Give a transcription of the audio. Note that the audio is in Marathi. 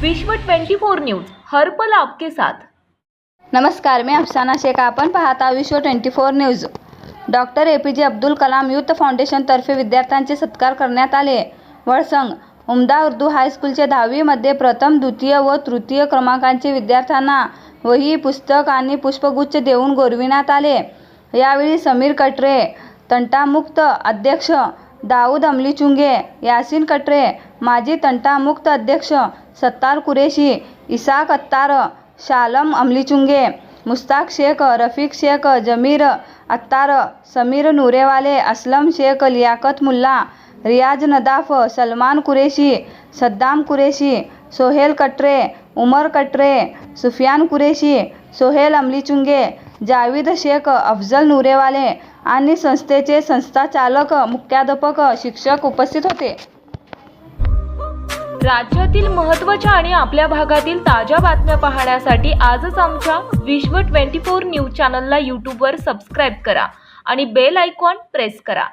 विश्व 24 न्यूज हर पल आपके साथ. नमस्कार मी अफसाना शेख. आपण पाहता Vishwa twenty four news. Doctor A P J Abdul Kalam youth फाउंडेशनतर्फे विद्यार्थ्यांचे सत्कार करण्यात आले. वळसंग उमदा उर्दू हायस्कूलचे दहावीमध्ये प्रथम द्वितीय व तृतीय क्रमांकांचे विद्यार्थ्यांना वही पुस्तक आणि पुष्पगुच्छ देऊन गौरविण्यात आले. यावेळी समीर कटरे तंटामुक्त अध्यक्ष दाऊद अमलीचुंगे यासिन कटरे माजी तंटामुक्त अध्यक्ष सत्तार कुरेशी इसाक अत्तार शालम अमलीचुंगे मुस्ताक शेख रफिक शेख जमीर अत्तार समीर नुरेवाले असलम शेख लियाकत मुल्ला रियाज नदाफ सलमान कुरेशी सद्दाम कुरेशी सोहेल कटरे उमर कटरे सुफियान कुरेशी सोहेल अमलीचुंगे जावेद शेख अफजल नुरेवाले आणि संस्थेचे संस्थाचालक मुख्याध्यापक शिक्षक उपस्थित होते. राज्यातील महत्त्वाच्या आणि आपल्या भागातील ताज्या बातम्या पाहण्यासाठी आजच आमच्या विश्व 24 न्यूज चॅनलला यूट्यूबवर सबस्क्राईब करा आणि बेल आयकॉन प्रेस करा.